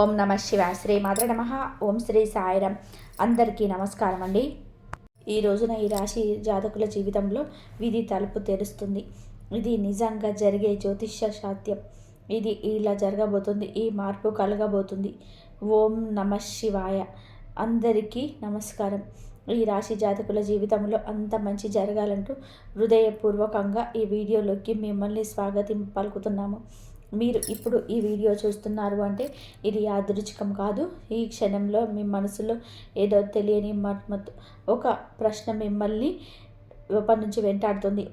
ఓం నమ శివ శ్రీ మాత్ర నమ. ఓం శ్రీ సాయిరం అందరికీ నమస్కారం అండి. ఈ రోజున ఈ రాశి జాతకుల జీవితంలో విధి తలుపు తెరుస్తుంది. ఇది నిజంగా జరిగే జ్యోతిష్య శాత్యం ఇది ఇలా జరగబోతుంది ఈ మార్పు కలగబోతుంది. ఓం నమ శివాయ. అందరికీ నమస్కారం. ఈ రాశి జాతకుల జీవితంలో అంత మంచి జరగాలంటూ హృదయపూర్వకంగా ఈ వీడియోలోకి మిమ్మల్ని స్వాగతం పలుకుతున్నాము. మీరు ఇప్పుడు ఈ వీడియో చూస్తున్నారు అంటే ఇది యాదృచ్ఛికం కాదు. ఈ క్షణంలో మీ మనసులో ఏదో తెలియని మర్మత్ ఒక ప్రశ్న మిమ్మల్ని లోపల నుంచి వెంటాడుతుంది.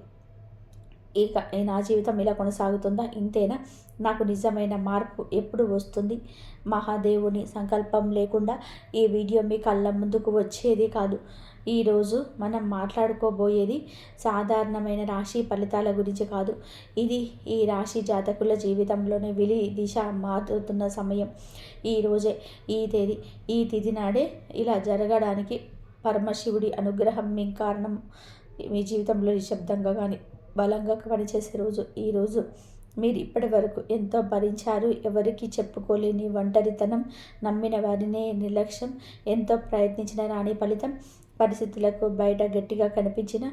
ఇక నా జీవితం ఇలా కొనసాగుతుందా? ఇంతేనా? నాకు నిజమైన మార్పు ఎప్పుడు వస్తుంది? మహాదేవుని సంకల్పం లేకుండా ఈ వీడియో మీ కళ్ళ ముందుకు వచ్చేది కాదు. ఈరోజు మనం మాట్లాడుకోబోయేది సాధారణమైన రాశి ఫలితాల గురించి కాదు. ఇది ఈ రాశి జాతకుల జీవితంలోనే విలి దిశ మారుతున్న సమయం. ఈరోజే ఈ తేదీ ఈ తిథి నాడే ఇలా జరగడానికి పరమశివుడి అనుగ్రహం మీ కారణం. మీ జీవితంలో నిశ్శబ్దంగా కానీ బలంగా పనిచేసే రోజు ఈరోజు మీరు ఇప్పటి వరకు ఎంతో భరించారు ఎవరికి చెప్పుకోలేని ఒంటరితనం నమ్మిన వారినే నిర్లక్ష్యం ఎంతో ప్రయత్నించిన రాని ఫలితం పరిస్థితులకు బయట గట్టిగా కనిపించిన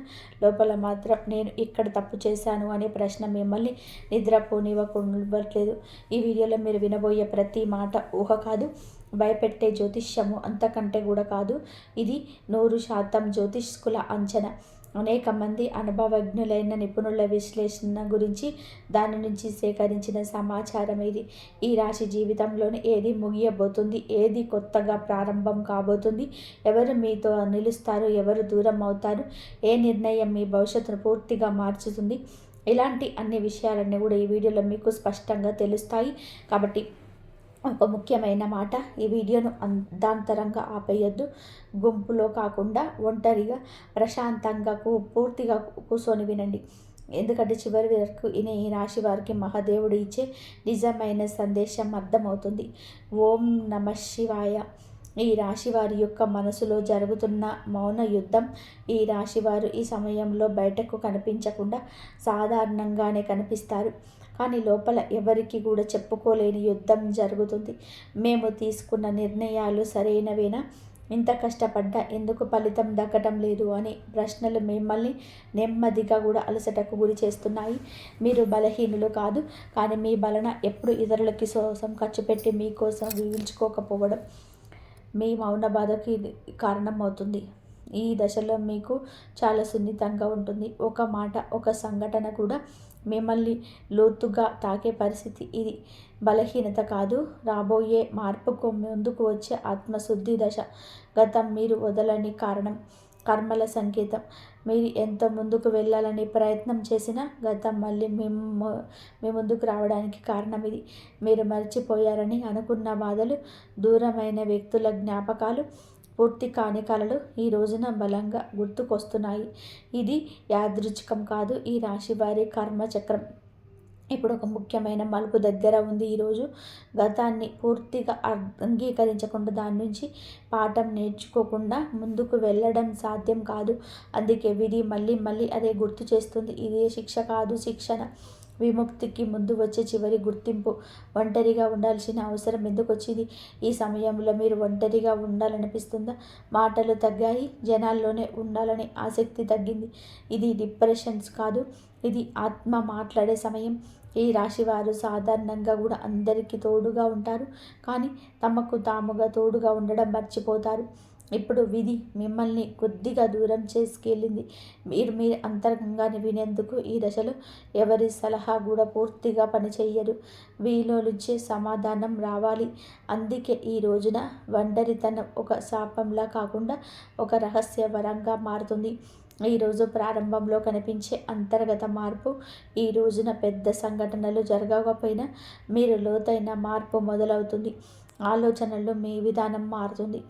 లోపల మాత్రం నేను ఇక్కడ తప్పు చేశాను అనే ప్రశ్న మిమ్మల్ని నిద్రపోనివ్వకుండట్లేదు ఈ వీడియోలో మీరు వినబోయే ప్రతి మాట ఊహ కాదు భయపెట్టే జ్యోతిష్యము అంతకంటే కూడా కాదు. ఇది నూరు శాతం జ్యోతిష్కుల అంచనా. అనేక మంది అనుభవజ్ఞులైన నిపుణుల విశ్లేషణ గురించి దాని నుంచి సేకరించిన సమాచారం ఇది. ఈ రాశి జీవితంలోని ఏది ముగియబోతుంది ఏది కొత్తగా ప్రారంభం కాబోతుంది ఎవరు మీతో నిలుస్తారు ఎవరు దూరం అవుతారు ఏ నిర్ణయం మీ భవిష్యత్తును పూర్తిగా మార్చుతుంది ఇలాంటి అన్ని విషయాలన్నీ కూడా ఈ వీడియోలో మీకు స్పష్టంగా తెలుస్తాయి. కాబట్టి ఒక ముఖ్యమైన మాట. ఈ వీడియోను అందాంతరంగా ఆపేయొద్దు. గుంపులో కాకుండా ఒంటరిగా ప్రశాంతంగా పూర్తిగా కూర్చొని వినండి. ఎందుకంటే చివరి వరకు ఈయన ఈ రాశి వారికి మహాదేవుడు ఇచ్చే నిజమైన సందేశం అర్థమవుతుంది. ఓం నమ శివాయ. ఈ రాశివారి యొక్క మనసులో జరుగుతున్న మౌన యుద్ధం ఈ రాశివారు ఈ సమయంలో బయటకు కనిపించకుండా సాధారణంగానే కనిపిస్తారు. కానీ లోపల ఎవరికి కూడా చెప్పుకోలేని యుద్ధం జరుగుతుంది. మేము తీసుకున్న నిర్ణయాలు సరైనవేనా? ఇంత కష్టపడ్డా ఎందుకు ఫలితం దక్కటం లేదు అని ప్రశ్నలు మిమ్మల్ని నెమ్మదిగా కూడా అలసటకు గురి చేస్తున్నాయి. మీరు బలహీనులు కాదు కానీ మీ బలన ఎప్పుడు ఇతరులకి కోసం ఖర్చు పెట్టి మీకోసం ఊహించుకోకపోవడం మీ మౌన బాధకు కారణం అవుతుంది ఈ దశలో మీకు చాలా సున్నితంగా ఉంటుంది. ఒక మాట ఒక సంఘటన కూడా మిమ్మల్ని లోతుగా తాకే పరిస్థితి ఇది. బలహీనత కాదు. రాబోయే మార్పుకు ముందుకు వచ్చే ఆత్మశుద్ధి దశ. గతం మీరు వదలని కారణం. కర్మల సంకేతం. మీరు ఎంత ముందుకు వెళ్ళాలని ప్రయత్నం చేసినా గతం మళ్ళీ మేము మీ ముందుకు రావడానికి కారణం ఇది. మీరు మర్చిపోయారని అనుకున్న బాధలు దూరమైన వ్యక్తుల జ్ఞాపకాలు పూర్తి కాని కళలు ఈ రోజున బలంగా గుర్తుకొస్తున్నాయి. ఇది యాదృచ్ఛికం కాదు ఈ రాశి వారి కర్మచక్రం. ఇప్పుడు ఒక ముఖ్యమైన మలుపు దగ్గర ఉంది. ఈరోజు గతాన్ని పూర్తిగా అంగీకరించకుండా దాని నుంచి పాఠం నేర్చుకోకుండా ముందుకు వెళ్ళడం సాధ్యం కాదు. అందుకే విధి మళ్ళీ మళ్ళీ అదే గుర్తు చేస్తుంది. ఇదే శిక్ష కాదు శిక్షణ. విముక్తికి ముందు వచ్చే చివరి గుర్తింపు ఒంటరిగా ఉండాల్సిన అవసరం ఎందుకు వచ్చింది ఈ సమయంలో మీరు ఒంటరిగా ఉండాలనిపిస్తుందా? మాటలు తగ్గాయి జనాల్లోనే ఉండాలని ఆసక్తి తగ్గింది. ఇది డిప్రెషన్స్ కాదు ఇది ఆత్మ మాట్లాడే సమయం. ఈ రాశివారు సాధారణంగా కూడా అందరికీ తోడుగా ఉంటారు కానీ తమకు తాముగా తోడుగా ఉండడం మర్చిపోతారు. ఇప్పుడు విధి మిమ్మల్ని కొద్దిగా దూరం చేసుకెళ్ళింది. మీరు మీరు అంతరంగాన్ని వినేందుకు ఈ దశలో ఎవరి సలహా కూడా పూర్తిగా పనిచేయరు. వీలో నుంచే సమాధానం రావాలి. అందుకే ఈ రోజున ఒంటరితనం ఒక శాపంలా కాకుండా ఒక రహస్య వరంగా మారుతుంది. ఈరోజు ప్రారంభంలో కనిపించే అంతర్గత మార్పు ఈ రోజున పెద్ద సంఘటనలు జరగకపోయినా మీరు లోతైన మార్పు మొదలవుతుంది. ఆలోచనల్లో మీ విధానం మారుతుంది.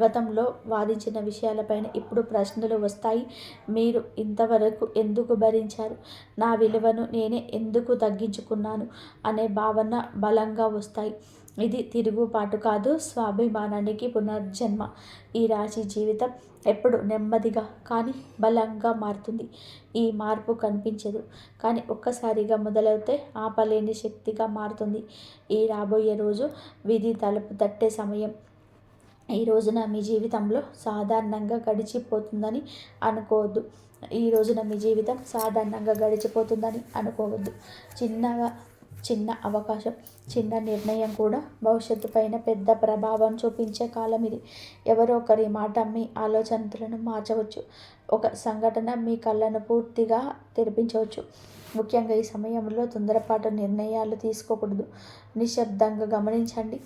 గతంలో వాదించిన విషయాలపైన ఇప్పుడు ప్రశ్నలు వస్తాయి. మీరు ఇంతవరకు ఎందుకు భరించారు? నా విలువను నేనే ఎందుకు తగ్గించుకున్నాను? అనే భావన బలంగా వస్తాయి. ఇది తిరుగుబాటు కాదు స్వాభిమానానికి పునర్జన్మ. ఈ రాశి జీవితం ఎప్పుడు నెమ్మదిగా కానీ బలంగా మారుతుంది. ఈ మార్పు కనిపించదు. కానీ ఒక్కసారిగా మొదలవుతే ఆపలేని శక్తిగా మారుతుంది. ఈ రాబోయే రోజు విధి తలుపు తట్టే సమయం. ఈ రోజున మీ జీవితంలో సాధారణంగా గడిచిపోతుందని అనుకోవద్దు. ఈ రోజున మీ జీవితం సాధారణంగా గడిచిపోతుందని అనుకోవద్దు. చిన్నగా చిన్న అవకాశం చిన్న నిర్ణయం కూడా భవిష్యత్తు పైన పెద్ద ప్రభావం చూపించే కాలం ఇది. ఎవరో ఒకరి మాట మీ ఆలోచనలను మార్చవచ్చు. ఒక సంఘటన మీ కళ్ళను పూర్తిగా తెరిపించవచ్చు. ముఖ్యంగా ఈ సమయంలో తొందరపాటు నిర్ణయాలు తీసుకోకూడదు. నిశ్శబ్దంగా గమనించండి.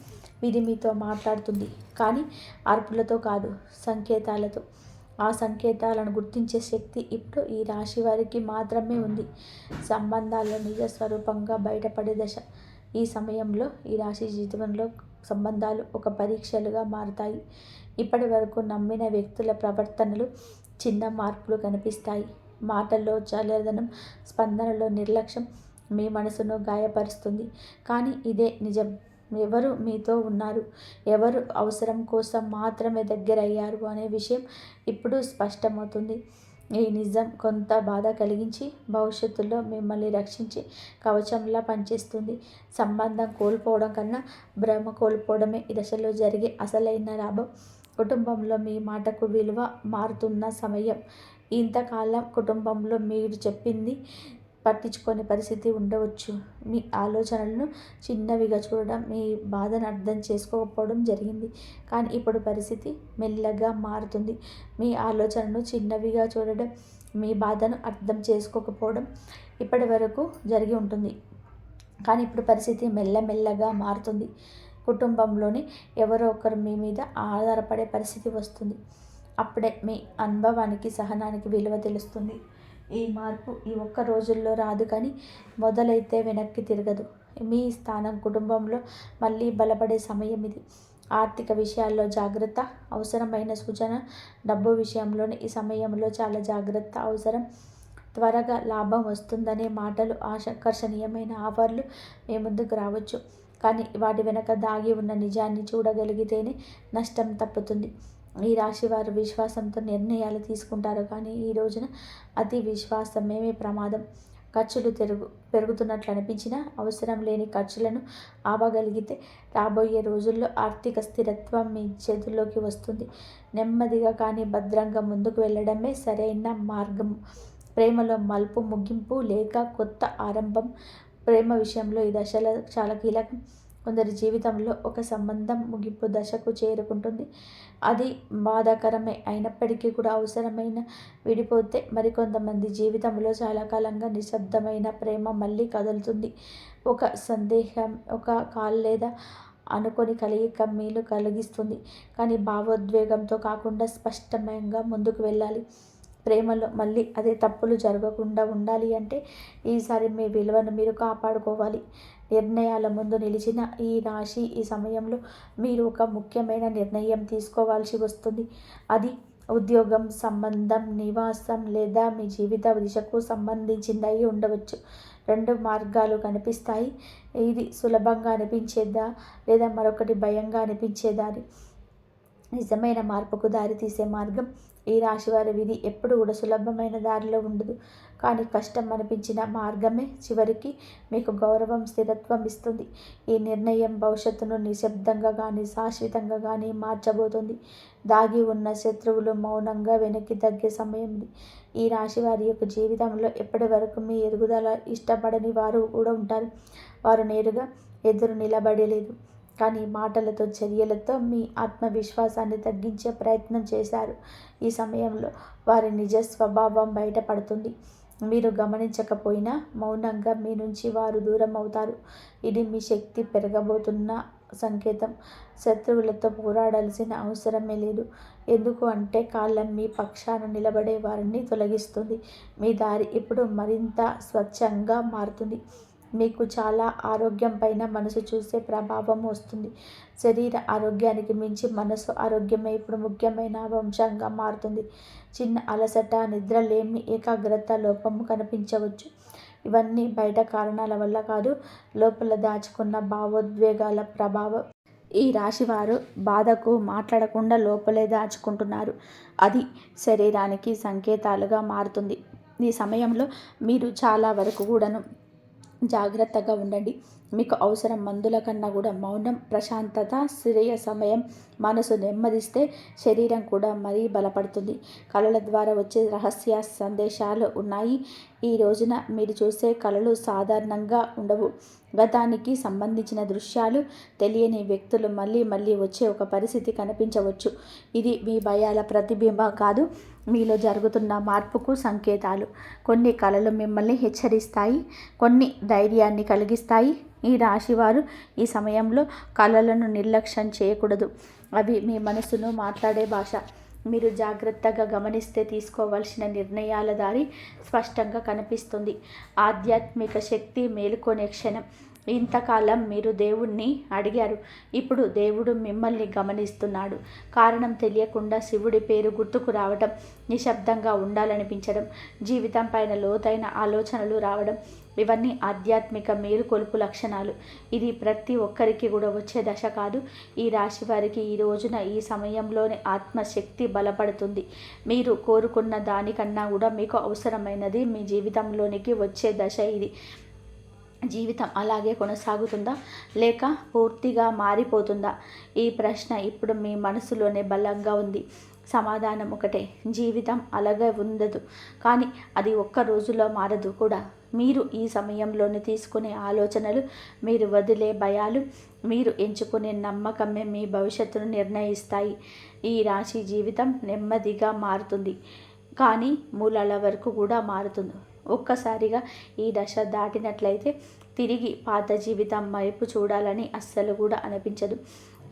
ఇది మీతో మాట్లాడుతుంది. కానీ అర్పులతో కాదు సంకేతాలతో. ఆ సంకేతాలను గుర్తించే శక్తి ఇప్పుడు ఈ రాశి వారికి మాత్రమే ఉంది. సంబంధాల్లో నిజ స్వరూపంగా బయటపడే దశ. ఈ సమయంలో ఈ రాశి జీవితంలో సంబంధాలు ఒక పరీక్షలుగా మారుతాయి. ఇప్పటి వరకు నమ్మిన వ్యక్తుల ప్రవర్తనలు చిన్న మార్పులు కనిపిస్తాయి. మాటల్లో చల్లదనం స్పందనలో నిర్లక్ష్యం మీ మనసును గాయపరుస్తుంది. కానీ ఇదే నిజం. ఎవరు మీతో ఉన్నారు? ఎవరు అవసరం కోసం మాత్రమే దగ్గరయ్యారు అనే విషయం ఇప్పుడు స్పష్టమవుతుంది. ఈ నిజం కొంత బాధ కలిగించి భవిష్యత్తులో మిమ్మల్ని రక్షించి కవచంలా పనిచేస్తుంది. సంబంధం కోల్పోవడం కన్నా భ్రమ కోల్పోవడమే ఈ దశలో జరిగే అసలైన లాభం. కుటుంబంలో మీ మాటకు విలువ మారుతున్న సమయం. ఇంతకాలం కుటుంబంలో మీరు చెప్పింది పట్టించుకునే పరిస్థితి ఉండవచ్చు. మీ ఆలోచనలను చిన్నవిగా చూడడం మీ బాధను అర్థం చేసుకోకపోవడం జరిగింది. కానీ ఇప్పుడు పరిస్థితి మెల్లగా మారుతుంది. మీ ఆలోచనను చిన్నవిగా చూడడం మీ బాధను అర్థం చేసుకోకపోవడం ఇప్పటి వరకు జరిగి ఉంటుంది. కానీ ఇప్పుడు పరిస్థితి మెల్లమెల్లగా మారుతుంది. కుటుంబంలోని ఎవరో ఒకరు మీ మీద ఆధారపడే పరిస్థితి వస్తుంది. అప్పుడే మీ అనుభవానికి సహనానికి విలువ తెలుస్తుంది. ఈ మార్పు ఈ ఒక్క రోజుల్లో రాదు కానీ మొదలైతే వెనక్కి తిరగదు. మీ స్థానం కుటుంబంలో మళ్ళీ బలపడే సమయం ఇది. ఆర్థిక విషయాల్లో జాగ్రత్త అవసరమైన సూచన డబ్బు విషయంలో ఈ సమయంలో చాలా జాగ్రత్త అవసరం. త్వరగా లాభం వస్తుందనే మాటలు ఆకర్షణీయమైన ఆఫర్లు మీ ముందుకు రావచ్చు. కానీ వాటి వెనక దాగి ఉన్న నిజాన్ని చూడగలిగితేనే నష్టం తప్పుతుంది. ఈ రాశి వారు విశ్వాసంతో నిర్ణయాలు తీసుకుంటారు. కానీ ఈ రోజున అతి విశ్వాసమేమి ప్రమాదం. ఖర్చులు పెరుగు పెరుగుతున్నట్లు అనిపించినా అవసరం లేని ఖర్చులను ఆపగలిగితే రాబోయే రోజుల్లో ఆర్థిక స్థిరత్వం మీ చేతుల్లోకి వస్తుంది. నెమ్మదిగా కానీ భద్రంగా ముందుకు వెళ్ళడమే సరైన మార్గం. ప్రేమలో మలుపు ముగింపు లేక కొత్త ఆరంభం. ప్రేమ విషయంలో ఈ దశలో చాలా కీలకం. కొందరి జీవితంలో ఒక సంబంధం ముగింపు దశకు చేరుకుంటుంది. అది బాధాకరమే. అయినప్పటికీ కూడా అవసరమైన విడిపోతే మరికొంతమంది జీవితంలో చాలా కాలంగా నిశ్శబ్దమైన ప్రేమ మళ్ళీ కదులుతుంది. ఒక సందేహం ఒక కాల్ లేదా అనుకొని కలిగిక కమ్మీలు కలిగిస్తుంది. కానీ భావోద్వేగంతో కాకుండా స్పష్టంగా ముందుకు వెళ్ళాలి. ప్రేమలో మళ్ళీ అదే తప్పులు జరగకుండా ఉండాలి అంటే ఈసారి మీ విలువను మీరు కాపాడుకోవాలి. నిర్ణయాల ముందు నిలిచిన ఈ రాశి ఈ సమయంలో మీరు ఒక ముఖ్యమైన నిర్ణయం తీసుకోవాల్సి వస్తుంది. అది ఉద్యోగం సంబంధం నివాసం లేదా మీ జీవిత దిశకు సంబంధించిందై ఉండవచ్చు. రెండు మార్గాలు కనిపిస్తాయి. ఇది సులభంగా అనిపించేదా లేదా మరొకటి భయంగా అనిపించేదాని నిజమైన మార్పుకు దారితీసే మార్గం ఈ రాశివారి విధి ఎప్పుడు కూడా సులభమైన దారిలో ఉండదు. కానీ కష్టం అనిపించిన మార్గమే చివరికి మీకు గౌరవం స్థిరత్వం ఇస్తుంది. ఈ నిర్ణయం భవిష్యత్తును నిశ్శబ్దంగా కానీ శాశ్వతంగా కానీ మార్చబోతుంది. దాగి ఉన్న శత్రువులు మౌనంగా వెనక్కి తగ్గే సమయం ఈ రాశి వారి యొక్క జీవితంలో ఎప్పటి వరకు మీ ఎదుగుదల ఇష్టపడని వారు కూడా ఉంటారు. వారు నేరుగా ఎదురు నిలబడలేదు. కానీ మాటలతో చర్యలతో మీ ఆత్మవిశ్వాసాన్ని తగ్గించే ప్రయత్నం చేశారు. ఈ సమయంలో వారి నిజ స్వభావం బయటపడుతుంది. మీరు గమనించకపోయినా మౌనంగా మీ నుంచి వారు దూరం అవుతారు. ఇది మీ శక్తి పెరగబోతున్న సంకేతం. శత్రువులతో పోరాడాల్సిన అవసరమే లేదు. ఎందుకు అంటే కాళ్ళం మీ పక్షాన నిలబడే వారిని తొలగిస్తుంది. మీ దారి ఇప్పుడు మరింత స్వచ్ఛంగా మారుతుంది. మీకు చాలా ఆరోగ్యం పైన మనసు చూసే ప్రభావం వస్తుంది. శరీర ఆరోగ్యానికి మించి మనసు ఆరోగ్యమే ఇప్పుడు ముఖ్యమైన అంశంగా మారుతుంది. చిన్న అలసట నిద్రలేమి ఏకాగ్రత లోపము కనిపించవచ్చు. ఇవన్నీ బయట కారణాల వల్ల కాదు లోపల దాచుకున్న భావోద్వేగాల ప్రభావం. ఈ రాశివారు బాధకు మాట్లాడకుండా లోపలే దాచుకుంటున్నారు. అది శరీరానికి సంకేతాలుగా మారుతుంది. ఈ సమయంలో మీరు చాలా వరకు కూడాను జాగ్రత్తగా ఉండండి. మీకు అవసరం మందుల కన్నా కూడా మౌనం ప్రశాంతత శ్రేయ సమయం మనసు నెమ్మదిస్తే శరీరం కూడా మరీ బలపడుతుంది. కళల ద్వారా వచ్చే రహస్య సందేశాలు ఉన్నాయి. ఈ రోజున మీరు చూసే కళలు సాధారణంగా ఉండవు. గతానికి సంబంధించిన దృశ్యాలు తెలియని వ్యక్తులు మళ్ళీ మళ్ళీ వచ్చే ఒక పరిస్థితి కనిపించవచ్చు. ఇది మీ భయాల ప్రతిబింబం కాదు. మీలో జరుగుతున్న మార్పుకు సంకేతాలు. కొన్ని కళలు మిమ్మల్ని హెచ్చరిస్తాయి కొన్ని ధైర్యాన్ని కలిగిస్తాయి. ఈ రాశివారు ఈ సమయంలో కళలను నిర్లక్ష్యం చేయకూడదు. అవి మీ మనసును మాట్లాడే భాష. మీరు జాగ్రత్తగా గమనిస్తే తీసుకోవాల్సిన నిర్ణయాల దారి స్పష్టంగా కనిపిస్తుంది. ఆధ్యాత్మిక శక్తి మేలుకొనే క్షణం. ఇంతకాలం మీరు దేవుణ్ణి అడిగారు. ఇప్పుడు దేవుడు మిమ్మల్ని గమనిస్తున్నాడు. కారణం తెలియకుండా శివుడి పేరు గుర్తుకు రావడం నిశ్శబ్దంగా ఉండాలనిపించడం జీవితం పైన లోతైన ఆలోచనలు రావడం ఇవన్నీ ఆధ్యాత్మిక మేలుకొలుపు లక్షణాలు. ఇది ప్రతి ఒక్కరికి కూడా వచ్చే దశ కాదు. ఈ రాశి వారికి ఈ రోజున ఈ సమయంలోనే ఆత్మశక్తి బలపడుతుంది. మీరు కోరుకున్న దానికన్నా కూడా మీకు అవసరమైనది మీ జీవితంలోనికి వచ్చే దశ ఇది. జీవితం అలాగే కొనసాగుతుందా? లేక పూర్తిగా మారిపోతుందా? ఈ ప్రశ్న ఇప్పుడు మీ మనసులోనే బలంగా ఉంది. సమాధానం ఒకటే. జీవితం అలాగే ఉండదు. కానీ అది ఒక్క రోజులో మారదు కూడా. మీరు ఈ సమయంలోనే తీసుకునే ఆలోచనలు మీరు వదిలే భయాలు మీరు ఎంచుకునే నమ్మకమే మీ భవిష్యత్తును నిర్ణయిస్తాయి. ఈ రాశి జీవితం నెమ్మదిగా మారుతుంది. కానీ మూలాల వరకు కూడా మారుతుంది. ఒక్కసారిగా ఈ దశ దాటినట్లయితే తిరిగి పాత జీవితం వైపు చూడాలని అస్సలు కూడా అనిపించదు.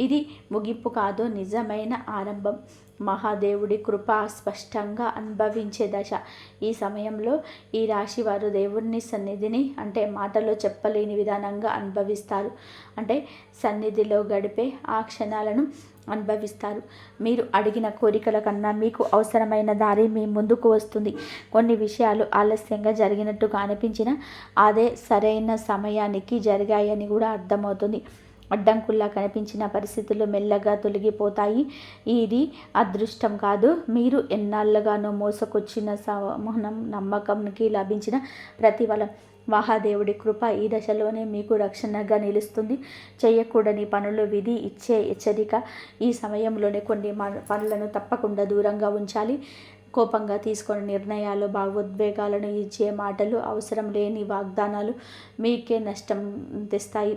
ఇది ముగింపు కాదు నిజమైన ఆరంభం. మహాదేవుడి కృప స్పష్టంగా అనుభవించే దశ. ఈ సమయంలో ఈ రాశి వారు దేవుడిని సన్నిధిని అంటే మాటలో చెప్పలేని విధానంగా అనుభవిస్తారు. అంటే సన్నిధిలో గడిపే ఆ క్షణాలను అనుభవిస్తారు. మీరు అడిగిన కోరికల కన్నా మీకు అవసరమైన దారి మీ ముందుకు వస్తుంది. కొన్ని విషయాలు ఆలస్యంగా జరిగినట్టుగా అనిపించిన అదే సరైన సమయానికి జరిగాయని కూడా అర్థమవుతుంది. అడ్డంకుల్లా కనిపించిన పరిస్థితులు మెల్లగా తొలగిపోతాయి. ఇది అదృష్టం కాదు. మీరు ఎన్నాళ్ళుగానో మోసకొచ్చిన సమూహం నమ్మకంకి లభించిన ప్రతిఫలం. మహాదేవుడి కృప ఈ దశలోనే మీకు రక్షణగా నిలుస్తుంది. చేయకూడని పనులు విధి ఇచ్చే హెచ్చరిక ఈ సమయంలోనే కొన్ని పనులను తప్పకుండా దూరంగా ఉంచాలి. కోపంగా తీసుకున్న నిర్ణయాలు భావోద్వేగాలను ఇచ్చే మాటలు అవసరం లేని వాగ్దానాలు మీకే నష్టం తెస్తాయి.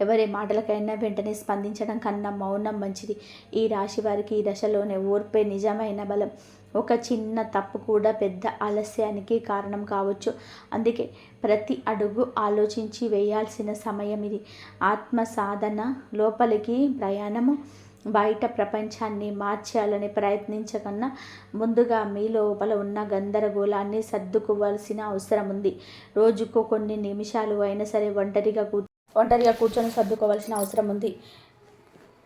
ఎవరి మాటలకైనా వెంటనే స్పందించడం కన్నా మౌనం మంచిది. ఈ రాశి వారికి ఈ దశలోనే ఓర్పే నిజమైన బలం. ఒక చిన్న తప్పు కూడా పెద్ద ఆలస్యానికి కారణం కావచ్చు. అందుకే ప్రతి అడుగు ఆలోచించి వేయాల్సిన సమయం ఇది. ఆత్మ సాధన లోపలికి ప్రయాణము బయట ప్రపంచాన్ని మార్చాలని ప్రయత్నించకన్నా ముందుగా మీ లోపల ఉన్న గందరగోళాన్ని సర్దుకోవాల్సిన అవసరం ఉంది. రోజుకు కొన్ని నిమిషాలు అయినా సరే ఒంటరిగా కూ ఒంటరిగా కూర్చొని సర్దుకోవాల్సిన అవసరం ఉంది.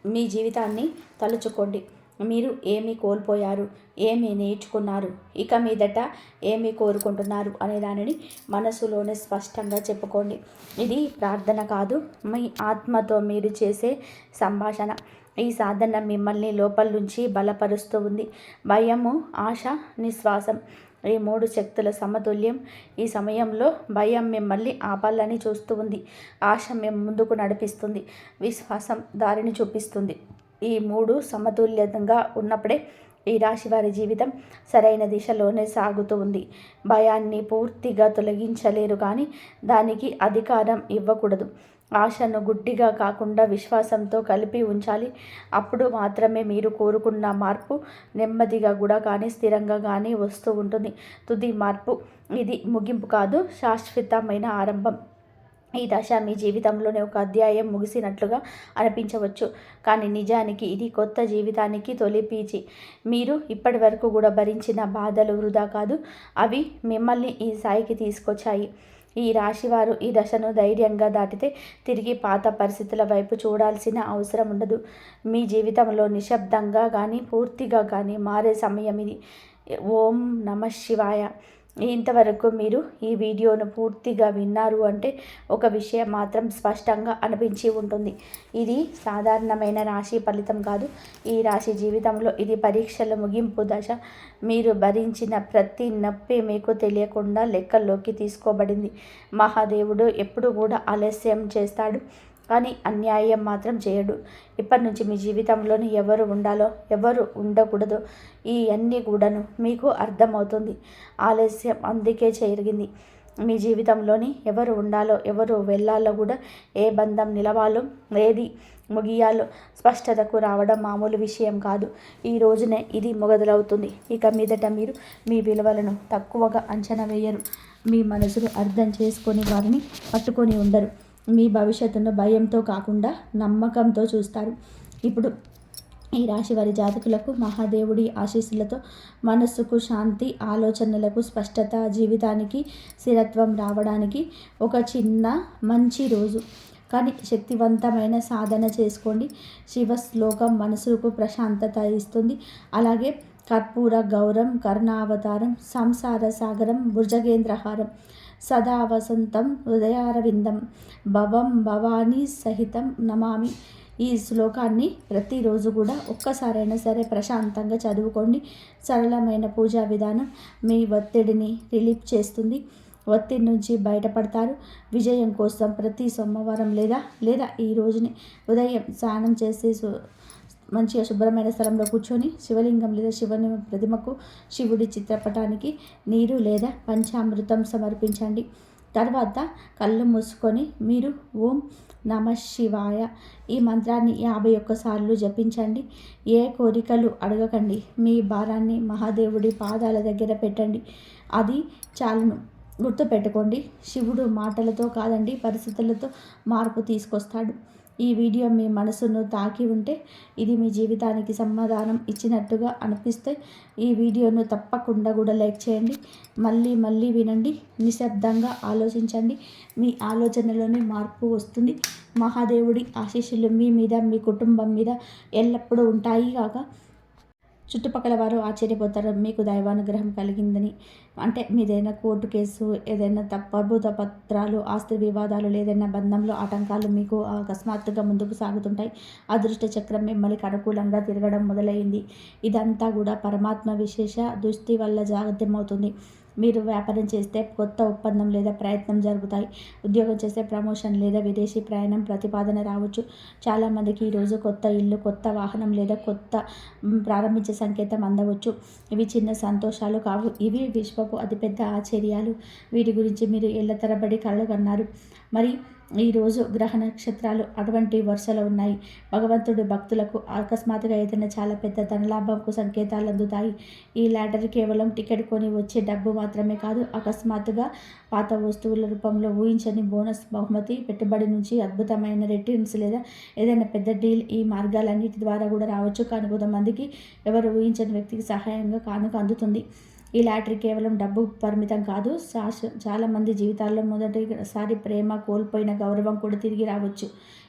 మీ జీవితాన్ని తలుచుకోండి. మీరు ఏమి కోల్పోయారు? ఏమి నేర్చుకున్నారు? ఇక మీదట ఏమి కోరుకుంటున్నారు? అనే దానిని మనసులోనే స్పష్టంగా చెప్పుకోండి. ఇది ప్రార్థన కాదు. మీ ఆత్మతో మీరు చేసే సంభాషణ. ఈ సాధన మిమ్మల్ని లోపల నుంచి బలపరుస్తూ ఉంది. భయము ఆశ నిశ్వాసం ఈ మూడు శక్తుల సమతుల్యం. ఈ సమయంలో భయం మిమ్మల్ని ఆపాలని చూస్తూ ఉంది. ఆశ మేము ముందుకు నడిపిస్తుంది. విశ్వాసం దారిని చూపిస్తుంది. ఈ మూడు సమతుల్యంగా ఉన్నప్పుడే ఈ రాశి వారి జీవితం సరైన దిశలోనే సాగుతూ ఉంది. భయాన్ని పూర్తిగా తొలగించలేరు కానీ దానికి అధికారం ఇవ్వకూడదు. ఆశను గుడ్డిగా కాకుండా విశ్వాసంతో కలిపి ఉంచాలి. అప్పుడు మాత్రమే మీరు కోరుకున్న మార్పు నెమ్మదిగా కూడా కానీ స్థిరంగా కానీ వస్తూ ఉంటుంది. తుది మార్పు ఇది ముగింపు కాదు శాశ్వతమైన ఆరంభం. ఈ దశ మీ జీవితంలోనే ఒక అధ్యాయం ముగిసినట్లుగా అనిపించవచ్చు. కానీ నిజానికి ఇది కొత్త జీవితానికి తొలిపీచి మీరు ఇప్పటి వరకు కూడా భరించిన బాధలు వృధా కాదు. అవి మిమ్మల్ని ఈ స్థాయికి తీసుకొచ్చాయి. ఈ రాశివారు ఈ దశను ధైర్యంగా దాటితే తిరిగి పాత పరిస్థితుల వైపు చూడాల్సిన అవసరం ఉండదు. మీ జీవితంలో నిశ్శబ్దంగా కానీ పూర్తిగా కానీ మారే సమయం ఇది. ఓం నమ శివాయ. ఇంతవరకు మీరు ఈ వీడియోను పూర్తిగా విన్నారు అంటే ఒక విషయం మాత్రం స్పష్టంగా అనిపించి ఉంటుంది. ఇది సాధారణమైన రాశి ఫలితం కాదు. ఈ రాశి జీవితంలో ఇది పరీక్షల ముగింపు దశ. మీరు భరించిన ప్రతి నొప్పి మీకు తెలియకుండా లెక్కల్లోకి తీసుకోబడింది. మహాదేవుడు ఎప్పుడు కూడా ఆలస్యం చేస్తాడు. కానీ అన్యాయం మాత్రం చేయడు. ఇప్పటి నుంచి మీ జీవితంలోని ఎవరు ఉండాలో ఎవరు ఉండకూడదో ఈ అన్నీ కూడాను మీకు అర్థమవుతుంది. ఆలస్యం అందుకే జరిగింది. మీ జీవితంలోని ఎవరు ఉండాలో ఎవరు వెళ్ళాలో కూడా ఏ బంధం నిలవాలో ఏది ముగియాలో స్పష్టతకు రావడం మామూలు విషయం కాదు. ఈ రోజునే ఇది మొదలవుతుంది. ఇక మీదట మీరు మీ విలువలను తక్కువగా అంచనా వేయరు. మీ మనసును అర్థం చేసుకొని వారిని పట్టుకొని ఉండరు. మీ భవిష్యత్తును భయంతో కాకుండా నమ్మకంతో చూస్తారు. ఇప్పుడు ఈ రాశి వారి జాతకులకు మహాదేవుడి ఆశీస్సులతో మనస్సుకు శాంతి ఆలోచనలకు స్పష్టత జీవితానికి స్థిరత్వం రావడానికి ఒక చిన్న మంచి రోజు. కానీ శక్తివంతమైన సాధన చేసుకోండి. శివ శ్లోకం మనసుకు ప్రశాంతత ఇస్తుంది. అలాగే కర్పూర గౌరం కర్ణావతారం సంసార సాగరం భుజగేంద్రహారం సదా వసంతం హృదయారవిందం భవం భవానీ సహితం నమామి. ఈ శ్లోకాన్ని ప్రతిరోజు కూడా ఒక్కసారైనా సరే ప్రశాంతంగా చదువుకోండి. సరళమైన పూజా విధానం మీ ఒత్తిడిని రిలీఫ్ చేస్తుంది. ఒత్తిడి నుంచి బయటపడతారు. విజయం కోసం ప్రతి సోమవారం లేదా లేదా ఈ రోజుని ఉదయం స్నానం చేసి మంచిగా శుభ్రమైన స్థలంలో కూర్చొని శివలింగం లేదా శివుని ప్రతిమకు శివుడి చిత్రపటానికి నీరు లేదా పంచామృతం సమర్పించండి. తర్వాత కళ్ళు మూసుకొని మీరు ఓం నమ శివాయ ఈ మంత్రాన్ని యాభై ఒక్కసార్లు జపించండి. ఏ కోరికలు అడగకండి. మీ భారాన్ని మహాదేవుడి పాదాల దగ్గర పెట్టండి. అది చాలును. గుర్తుపెట్టుకోండి. శివుడు మాటలతో కాదండి పరిస్థితులతో మార్పు తీసుకొస్తాడు. ఈ వీడియో మీ మనసును తాకి ఉంటే ఇది మీ జీవితానికి సమాధానం ఇచ్చినట్టుగా అనిపిస్తే ఈ వీడియోను తప్పకుండా కూడా లైక్ చేయండి. మళ్ళీ మళ్ళీ వినండి. నిశ్శబ్దంగా ఆలోచించండి. మీ ఆలోచనలోనే మార్పు వస్తుంది. మహాదేవుడి ఆశీస్సులు మీ మీద మీ కుటుంబం మీద ఎల్లప్పుడూ ఉంటాయి కాక చుట్టుపక్కల వారు ఆశ్చర్యపోతారు. మీకు దైవానుగ్రహం కలిగిందని. అంటే మీదైనా కోర్టు కేసు ఏదైనా తప్పబూత పత్రాలు ఆస్తి వివాదాలు లేదైనా బంధంలో ఆటంకాలు మీకు అకస్మాత్తుగా ముందుకు సాగుతుంటాయి. అదృష్ట చక్రం మిమ్మల్ని అనుకూలంగా తిరగడం మొదలైంది. ఇదంతా కూడా పరమాత్మ విశేష దృష్టి వల్ల జాగ్రత్తమవుతుంది మీరు వ్యాపారం చేస్తే కొత్త ఒప్పందం లేదా ప్రయత్నం జరుగుతాయి. ఉద్యోగం చేస్తే ప్రమోషన్ లేదా విదేశీ ప్రయాణం ప్రతిపాదన రావచ్చు. చాలామందికి ఈరోజు కొత్త ఇల్లు కొత్త వాహనం లేదా కొత్త ప్రారంభించే సంకేతం అందవచ్చు. ఇవి చిన్న సంతోషాలు కావు. ఇవి విశ్వపు అతిపెద్ద ఆశ్చర్యాలు. వీటి గురించి మీరు ఏళ్ళ తరబడి కళ్ళు కన్నారు మరి ఈరోజు గ్రహ నక్షత్రాలు అటువంటి వరుసలో ఉన్నాయి. భగవంతుడు భక్తులకు అకస్మాత్తుగా ఏదైనా చాలా పెద్ద ధనలాభంకు సంకేతాలు అందుతాయి. ఈ లాటరీ కేవలం టికెట్ కొని వచ్చే డబ్బు మాత్రమే కాదు అకస్మాత్తుగా పాత వస్తువుల రూపంలో ఊహించని బోనస్ బహుమతి పెట్టుబడి నుంచి అద్భుతమైన రిటర్న్స్ లేదా ఏదైనా పెద్ద డీల్ ఈ మార్గాలన్నిటి ద్వారా కూడా రావచ్చు. కానీ కొంతమందికి ఎవరు ఊహించని వ్యక్తికి సహాయంగా కానుక అందుతుంది. ఈ లాటరీ కేవలం డబ్బు పరిమితం కాదు. చాలామంది జీవితాల్లో మొదటిసారి ప్రేమ కోల్పోయిన గౌరవం కూడా తిరిగి రావచ్చు.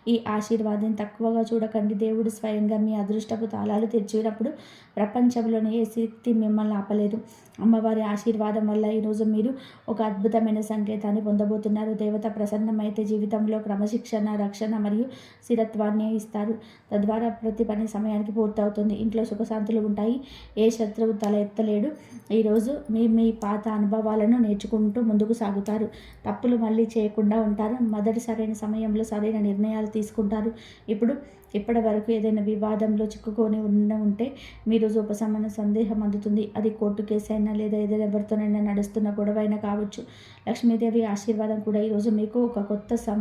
ఈ ఆశీర్వాదం తక్కువగా చూడకండి. దేవుడు స్వయంగా మీ అదృష్టపు తాళాలు తెచ్చినప్పుడు ప్రపంచంలోనే ఏ శక్తి మిమ్మల్ని ఆపలేదు. అమ్మవారి ఆశీర్వాదం వల్ల ఈరోజు మీరు ఒక అద్భుతమైన సంకేతాన్ని పొందబోతున్నారు. దేవత ప్రసన్నమైతే జీవితంలో క్రమశిక్షణ రక్షణ మరియు స్థిరత్వాన్ని ఇస్తారు. తద్వారా ప్రతి పని సమయానికి పూర్తవుతుంది. ఇంట్లో సుఖశాంతులు ఉంటాయి. ఏ శత్రువు తల ఎత్తలేడు. ఈరోజు మీ మీ పాత అనుభవాలను నేర్చుకుంటూ ముందుకు సాగుతారు. తప్పులు మళ్ళీ చేయకుండా ఉంటారు. మొదటి సరైన సమయంలో సరైన నిర్ణయాలు తీసుకుంటారు. ఇప్పుడు ఇప్పటి వరకు ఏదైనా వివాదంలో చిక్కుకొని ఉన్న ఉంటే మీరు ఉపశమన సందేహం అందుతుంది. అది కోర్టు కేసు అయినా లేదా ఏదైనా ఎవరితోనైనా నడుస్తున్న గొడవ అయినా కావచ్చు. లక్ష్మీదేవి ఆశీర్వాదం కూడా ఈరోజు మీకు ఒక కొత్త సం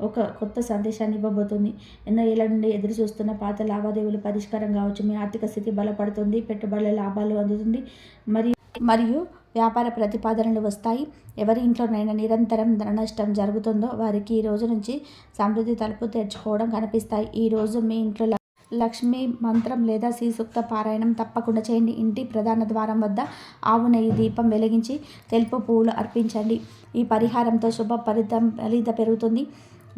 ఒక కొత్త సందేశాన్ని ఇవ్వబోతుంది. ఎన్నో ఏళ్ళ నుండి ఎదురు చూస్తున్న పాత లావాదేవీలు పరిష్కారం కావచ్చు. మీ ఆర్థిక స్థితి బలపడుతుంది. పెట్టుబడుల లాభాలు అందుతుంది. మరియు మరియు వ్యాపార ప్రతిపాదనలు వస్తాయి. ఎవరి ఇంట్లోనైనా నిరంతరం ధన నష్టం జరుగుతుందో వారికి ఈ రోజు నుంచి సమృద్ధి తలుపు తెరుచుకోవడం కనిపిస్తాయి. ఈరోజు మీ ఇంట్లో లక్ష్మి మంత్రం లేదా శ్రీసూక్త పారాయణం తప్పకుండా చేయండి. ఇంటి ప్రధాన ద్వారం వద్ద ఆవు నెయ్యి దీపం వెలిగించి తెలుపు పువ్వులు అర్పించండి. ఈ పరిహారంతో శుభ ఫలితం ఫలిత పెరుగుతుంది.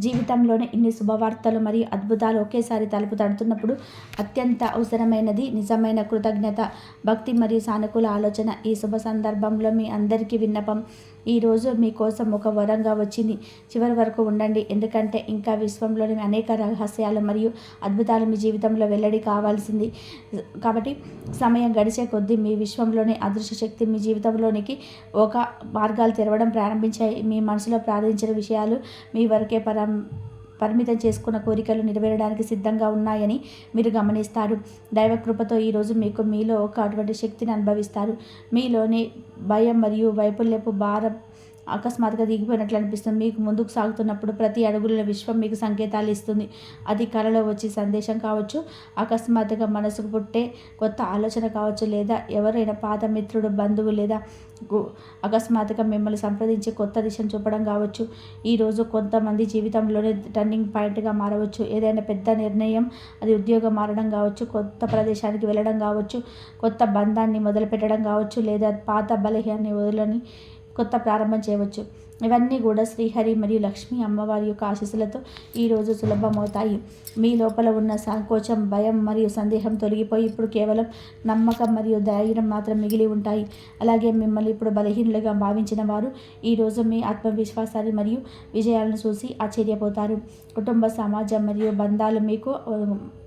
జీవితంలోనే ఇన్ని శుభవార్తలు మరియు అద్భుతాలు ఒకేసారి తలుపు తడుతున్నప్పుడు అత్యంత అవసరమైనది నిజమైన కృతజ్ఞత భక్తి మరియు సానుకూల ఆలోచన. ఈ శుభ సందర్భంలో మీ అందరికీ విన్నపం ఈరోజు మీకోసం ఒక వరంగా వచ్చింది. చివరి వరకు ఉండండి. ఎందుకంటే ఇంకా విశ్వంలోని అనేక రహస్యాలు మరియు అద్భుతాలు మీ జీవితంలో వెల్లడి కావాల్సింది. కాబట్టి సమయం గడిచే కొద్దీ మీ విశ్వంలోని అదృశ్య శక్తి మీ జీవితంలోనికి ఒక మార్గాలు తెరవడం ప్రారంభించాయి. మీ మనసులో ప్రార్థించిన విషయాలు మీ వరకే పరం పరిమితం చేసుకున్న కోరికలు నెరవేరడానికి సిద్ధంగా ఉన్నాయని మీరు గమనిస్తారు. దైవకృపతో ఈరోజు మీకు మీలో ఒక అటువంటి శక్తిని అనుభవిస్తారు. మీలోని భయం మరియు వైఫల్యపు భారం అకస్మాత్తుగా దిగిపోయినట్లు అనిపిస్తుంది. మీకు ముందుకు సాగుతున్నప్పుడు ప్రతి అడుగుల విశ్వం మీకు సంకేతాలు ఇస్తుంది. అది కళలో వచ్చి సందేశం కావచ్చు అకస్మాత్తుగా మనసుకు పుట్టే కొత్త ఆలోచన కావచ్చు లేదా ఎవరైనా పాత మిత్రుడు బంధువు లేదా అకస్మాత్తుగా మిమ్మల్ని సంప్రదించి కొత్త దిశను చూపడం కావచ్చు. ఈరోజు కొంతమంది జీవితంలోనే టర్నింగ్ పాయింట్గా మారవచ్చు. ఏదైనా పెద్ద నిర్ణయం అది ఉద్యోగం మారడం కావచ్చు కొత్త ప్రదేశానికి వెళ్ళడం కావచ్చు కొత్త బంధాన్ని మొదలుపెట్టడం కావచ్చు లేదా పాత బలహీనాన్ని వదులని కొత్త ప్రారంభం చేయవచ్చు. ఇవన్నీ కూడా శ్రీహరి మరియు లక్ష్మీ అమ్మవారి యొక్క ఆశీస్సులతో ఈరోజు సులభమవుతాయి. మీ లోపల ఉన్న సంకోచం భయం మరియు సందేహం తొలగిపోయి ఇప్పుడు కేవలం నమ్మకం మరియు ధైర్యం మాత్రం మిగిలి ఉంటాయి. అలాగే మిమ్మల్ని ఇప్పుడు బలహీనులుగా భావించిన వారు ఈరోజు మీ ఆత్మవిశ్వాసాన్ని మరియు విజయాలను చూసి ఆశ్చర్యపోతారు. కుటుంబ సమాజం మరియు బంధాలు మీకు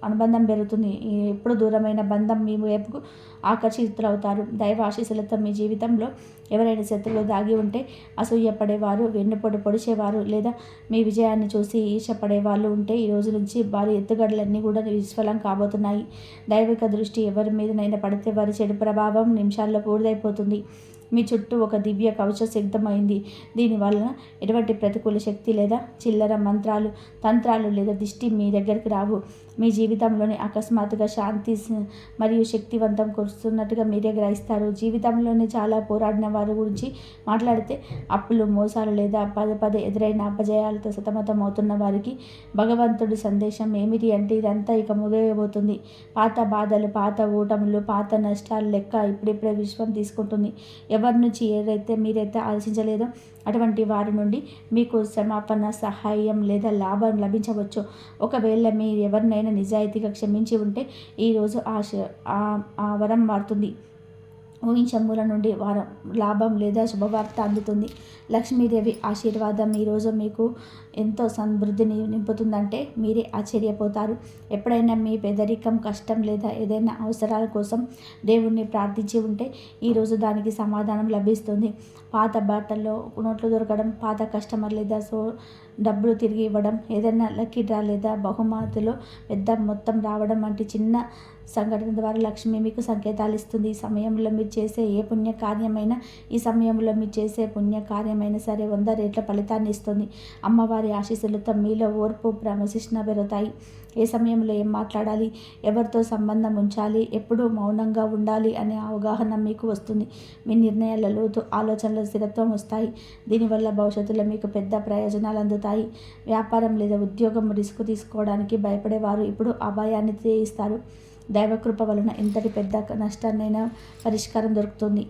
అనుబంధం పెరుగుతుంది. ఎప్పుడు దూరమైన బంధం మీ వైపుకు ఆకర్షితులవుతారు. దైవ ఆశీస్సులతో మీ జీవితంలో ఎవరైనా శత్రువులు దాగి ఉంటే అసూయపడేవారు వెన్నుపొడి పొడిచేవారు లేదా మీ విజయాన్ని చూసి ఈర్షపడే వాళ్ళు ఉంటే ఈ రోజు నుంచి వారి ఎత్తుగడలన్నీ కూడా విశ్వలం కాబోతున్నాయి. దైవిక దృష్టి ఎవరి మీదనైనా పడితే వారి చెడు ప్రభావం నిమిషాల్లో పూర్తయిపోతుంది. మీ చుట్టూ ఒక దివ్య కవచ సిద్ధమైంది. దీనివల్ల ఎటువంటి ప్రతికూల శక్తి లేదా చిల్లర మంత్రాలు తంత్రాలు లేదా దిష్టి మీ దగ్గరికి రావు. మీ జీవితంలోని అకస్మాత్తుగా శాంతి మరియు శక్తివంతం కురుస్తున్నట్టుగా మీరే గ్రహిస్తారు. జీవితంలోనే చాలా పోరాడిన వారి గురించి మాట్లాడితే అప్పులు మోసాలు లేదా పదే పదే ఎదురైన అపజయాలతో సతమతం అవుతున్న వారికి భగవంతుడి సందేశం ఏమిటి అంటే ఇదంతా ఇక ముగియబోతుంది. పాత బాధలు పాత ఊటములు పాత నష్టాలు లెక్క ఇప్పుడిప్పుడే విశ్వం తీసుకుంటుంది. ఎవరి నుంచి ఏదైతే మీరైతే ఆలోచించలేదో అటువంటి వారి నుండి మీకు క్షమాపణ సహాయం లేదా లాభం లభించవచ్చు. ఒకవేళ మీరు ఎవరినైనా నిజాయితీగా క్షమించి ఉంటే ఈరోజు ఆ ఆ వరం మారుతుంది. ఊహించముల నుండి వారం లాభం లేదా శుభవార్త అందుతుంది. లక్ష్మీదేవి ఆశీర్వాదం ఈరోజు మీకు ఎంతో సమృద్ధిని నింపుతుందంటే మీరే ఆశ్చర్యపోతారు. ఎప్పుడైనా మీ పేదరికం కష్టం లేదా ఏదైనా అవసరాల కోసం దేవుణ్ణి ప్రార్థించి ఉంటే ఈరోజు దానికి సమాధానం లభిస్తుంది. పాత బాటల్లో నోట్లు దొరకడం పాత కస్టమర్ లేదా సో డబ్బులు తిరిగి ఇవ్వడం ఏదైనా లక్కీ డ్రా లేదా బహుమతిలో పెద్ద మొత్తం రావడం వంటి చిన్న సంఘటన ద్వారా లక్ష్మి మీకు సంకేతాలు ఇస్తుంది. ఈ సమయంలో మీరు చేసే ఏ పుణ్య కార్యమైనా ఈ సమయంలో మీరు చేసే పుణ్య కార్యమైనా సరే వంద రేట్ల ఫలితాన్ని ఇస్తుంది. అమ్మవారి ఆశీస్సులతో మీలో ఓర్పు క్రమశిక్షణ పెరుగుతాయి. ఏ సమయంలో ఏం మాట్లాడాలి ఎవరితో సంబంధం ఉంచాలి ఎప్పుడు మౌనంగా ఉండాలి అనే అవగాహన మీకు వస్తుంది. మీ నిర్ణయాల లోతు ఆలోచనల స్థిరత్వం వస్తాయి. దీనివల్ల భవిష్యత్తులో మీకు పెద్ద ప్రయోజనాలు అందుతాయి. వ్యాపారం లేదా ఉద్యోగం రిస్క్ తీసుకోవడానికి భయపడేవారు ఇప్పుడు అభయాన్ని తీయిస్తారు. దైవకృప వలన ఎంతటి పెద్ద నష్టాన్నైనా పరిష్కారం దొరుకుతుంది.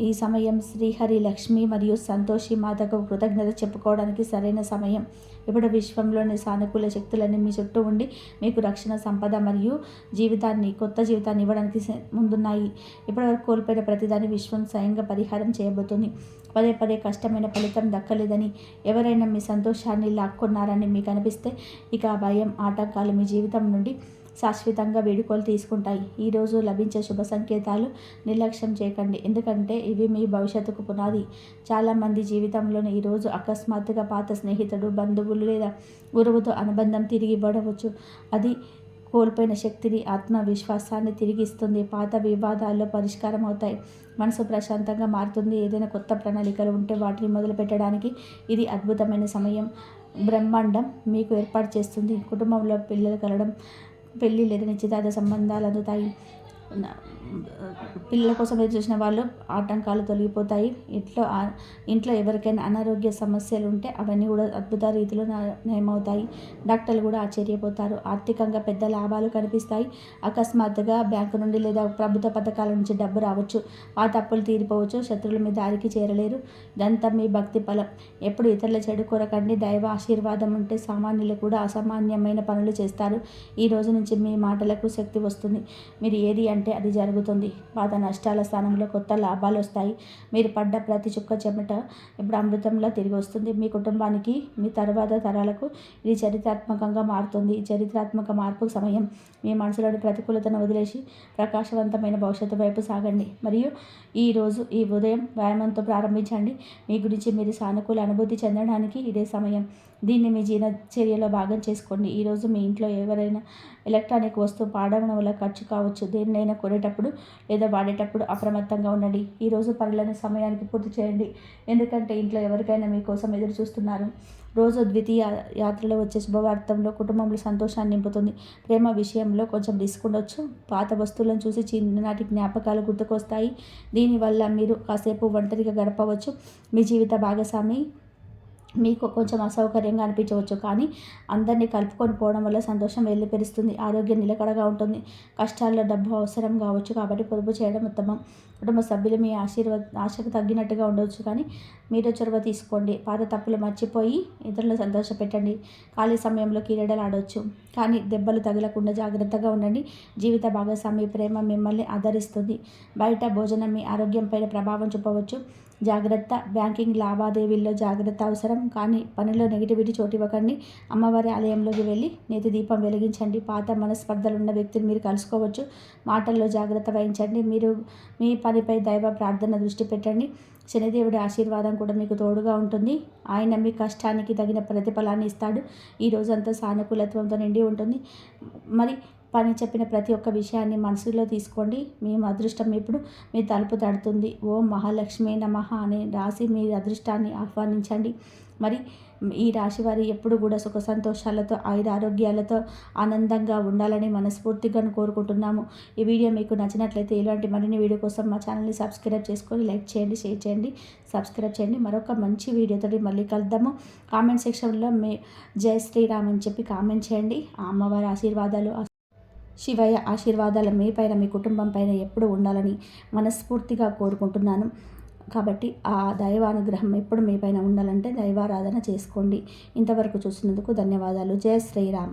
ఈ సమయం శ్రీహరి లక్ష్మి మరియు సంతోషి మాతకు కృతజ్ఞత చెప్పుకోవడానికి సరైన సమయం. ఇప్పుడు విశ్వంలోని సానుకూల శక్తులన్నీ మీ చుట్టూ ఉండి మీకు రక్షణ సంపద మరియు జీవితాన్ని కొత్త జీవితాన్ని ఇవ్వడానికి ముందున్నాయి. ఇప్పటివరకు కోల్పోయిన ప్రతిదాని విశ్వం స్వయంగా పరిహారం చేయబోతుంది. పదే పదే కష్టమైన ఫలితం దక్కలేదని ఎవరైనా మీ సంతోషాన్ని లాక్కున్నారని మీకు అనిపిస్తే ఇక భయం ఆటంకాలు మీ జీవితం నుండి శాశ్వతంగా వేడుకలు తీసుకుంటాయి. ఈరోజు లభించే శుభ సంకేతాలు నిర్లక్ష్యం చేయకండి. ఎందుకంటే ఇవి మీ భవిష్యత్తుకు పునాది. చాలామంది జీవితంలోని ఈరోజు అకస్మాత్తుగా పాత స్నేహితుడు బంధువులు లేదా గురువుతో అనుబంధం తిరిగి ఇవ్వడవచ్చు. అది కోల్పోయిన శక్తిని ఆత్మవిశ్వాసాన్ని తిరిగిస్తుంది. పాత వివాదాల్లో పరిష్కారం అవుతాయి. మనసు ప్రశాంతంగా మారుతుంది. ఏదైనా కొత్త ప్రణాళికలు ఉంటే వాటిని మొదలుపెట్టడానికి ఇది అద్భుతమైన సమయం. బ్రహ్మాండం మీకు ఏర్పాటు చేస్తుంది. కుటుంబంలో పిల్లలు కలడం పెళ్ళి లేదా నిశ్చితార్థ సంబంధాలు అందుతాయి. పిల్లల కోసం ఎదురు చూసిన వాళ్ళు ఆటంకాలు తొలగిపోతాయి. ఇంట్లో ఇంట్లో ఎవరికైనా అనారోగ్య సమస్యలు ఉంటే అవన్నీ కూడా అద్భుత రీతిలో నయమవుతాయి. డాక్టర్లు కూడా ఆశ్చర్యపోతారు. ఆర్థికంగా పెద్ద లాభాలు కనిపిస్తాయి. అకస్మాత్తుగా బ్యాంకు నుండి లేదా ప్రభుత్వ పథకాల నుంచి డబ్బు రావచ్చు. ఆ తప్పులు తీరిపోవచ్చు. శత్రువుల మీద దారికి చేరలేరు. ఇదంతా మీ భక్తి ఫలం. ఎప్పుడు ఇతరుల చెడు కొరకండి. దైవ ఆశీర్వాదం ఉంటే సామాన్యులు కూడా అసామాన్యమైన పనులు చేస్తారు. ఈ రోజు నుంచి మీ మాటలకు శక్తి వస్తుంది. మీరు ఏది అంటే అది జరుగుతుంది పాత నష్టాల స్థానంలో కొత్త లాభాలు వస్తాయి. మీరు పడ్డ ప్రతి చుక్క చెమట ఇప్పుడు అమృతంలా తిరిగి వస్తుంది. మీ కుటుంబానికి మీ తర్వాత తరాలకు ఇది చరిత్రాత్మకంగా మారుతుంది. ఈ చరిత్రాత్మక మార్పు సమయం. మీ మనసులోని ప్రతికూలతను వదిలేసి ప్రకాశవంతమైన భవిష్యత్తు వైపు సాగండి. మరియు ఈ రోజు ఈ ఉదయం వ్యాయామంతో ప్రారంభించండి. మీ గురించి మీరు సానుకూల అనుభూతి చెందడానికి ఇదే సమయం. దీన్ని మీ జీవనచర్యలో భాగం చేసుకోండి. ఈరోజు మీ ఇంట్లో ఎవరైనా ఎలక్ట్రానిక్ వస్తువు పాడడం వల్ల ఖర్చు కావచ్చు. దేన్నైనా కొనేటప్పుడు లేదా వాడేటప్పుడు అప్రమత్తంగా ఉండండి. ఈరోజు పనులను సమయానికి పూర్తి చేయండి. ఎందుకంటే ఇంట్లో ఎవరికైనా మీకోసం ఎదురు చూస్తున్నారు. రోజు ద్వితీయ యాత్రలో వచ్చే శుభవార్తంలో కుటుంబంలో సంతోషాన్ని నింపుతుంది. ప్రేమ విషయంలో కొంచెం రిస్క్ ఉండొచ్చు. పాత వస్తువులను చూసి చిన్ననాటి జ్ఞాపకాలు గుర్తుకొస్తాయి. దీనివల్ల మీరు కాసేపు ఒంటరిగా గడపవచ్చు. మీ జీవిత భాగస్వామి మీకు కొంచెం అసౌకర్యంగా అనిపించవచ్చు. కానీ అందరినీ కలుపుకొని పోవడం వల్ల సంతోషం వెళ్ళి పెరుస్తుంది ఆరోగ్యం నిలకడగా ఉంటుంది. కష్టాల్లో డబ్బు అవసరం కావచ్చు. కాబట్టి పొదుపు చేయడం ఉత్తమం. కుటుంబ సభ్యులు మీ ఆశీర్వాద ఆశకు తగ్గినట్టుగా ఉండవచ్చు కానీ మీరు చొరవ తీసుకోండి. పాత తప్పులు మర్చిపోయి ఇతరులను సంతోషపెట్టండి. ఖాళీ సమయంలో కీరడలు ఆడవచ్చు కానీ దెబ్బలు తగలకుండా జాగ్రత్తగా ఉండండి. జీవిత భాగస్వామి ప్రేమ మిమ్మల్ని ఆదరిస్తుంది. బయట భోజనం మీ ఆరోగ్యంపైన ప్రభావం చూపవచ్చు. జాగ్రత్త. బ్యాంకింగ్ లావాదేవీల్లో జాగ్రత్త అవసరం. కానీ పనిలో నెగిటివిటీ చోటివ్వకండి అమ్మవారి ఆలయంలోకి వెళ్ళి నేతి దీపం వెలిగించండి. పాత మనస్పర్ధలు ఉన్న వ్యక్తిని మీరు కలుసుకోవచ్చు. మాటల్లో జాగ్రత్త వహించండి. మీరు మీ పనిపై దైవ ప్రార్థన దృష్టి పెట్టండి. శనిదేవుడి ఆశీర్వాదం కూడా మీకు తోడుగా ఉంటుంది. ఆయన మీ కష్టానికి తగిన ప్రతిఫలాన్ని ఇస్తాడు. ఈ రోజంతా సానుకూలత్వంతో నిండి ఉంటుంది. మరి పని చెప్పిన ప్రతి ఒక్క విషయాన్ని మనసులో తీసుకోండి. మీ అదృష్టం ఇప్పుడు మీ తలుపు తడుతుంది. ఓం మహాలక్ష్మి నమః అని రాసి మీ అదృష్టాన్ని ఆహ్వానించండి. మరి ఈ రాశి వారి ఎప్పుడు కూడా సుఖ సంతోషాలతో ఐదు ఆరోగ్యాలతో ఆనందంగా ఉండాలని మనస్ఫూర్తిగా కోరుకుంటున్నాము. ఈ వీడియో మీకు నచ్చినట్లయితే ఇలాంటి మరిన్ని వీడియో కోసం మా ఛానల్ని సబ్స్క్రైబ్ చేసుకొని లైక్ చేయండి షేర్ చేయండి సబ్స్క్రైబ్ చేయండి. మరొక మంచి వీడియోతో మళ్ళీ కలుద్దాము. కామెంట్ సెక్షన్లో మే జై శ్రీరామ్ అని చెప్పి కామెంట్ చేయండి. అమ్మవారి ఆశీర్వాదాలు శివయ్య ఆశీర్వాదాలు మీ పైన మీ కుటుంబం పైన ఎప్పుడు ఉండాలని మనస్ఫూర్తిగా కోరుకుంటున్నాను. కాబట్టి ఆ దైవానుగ్రహం ఎప్పుడు మీ పైన ఉండాలంటే దైవారాధన చేసుకోండి. ఇంతవరకు చూసినందుకు ధన్యవాదాలు. జయ శ్రీరామ్.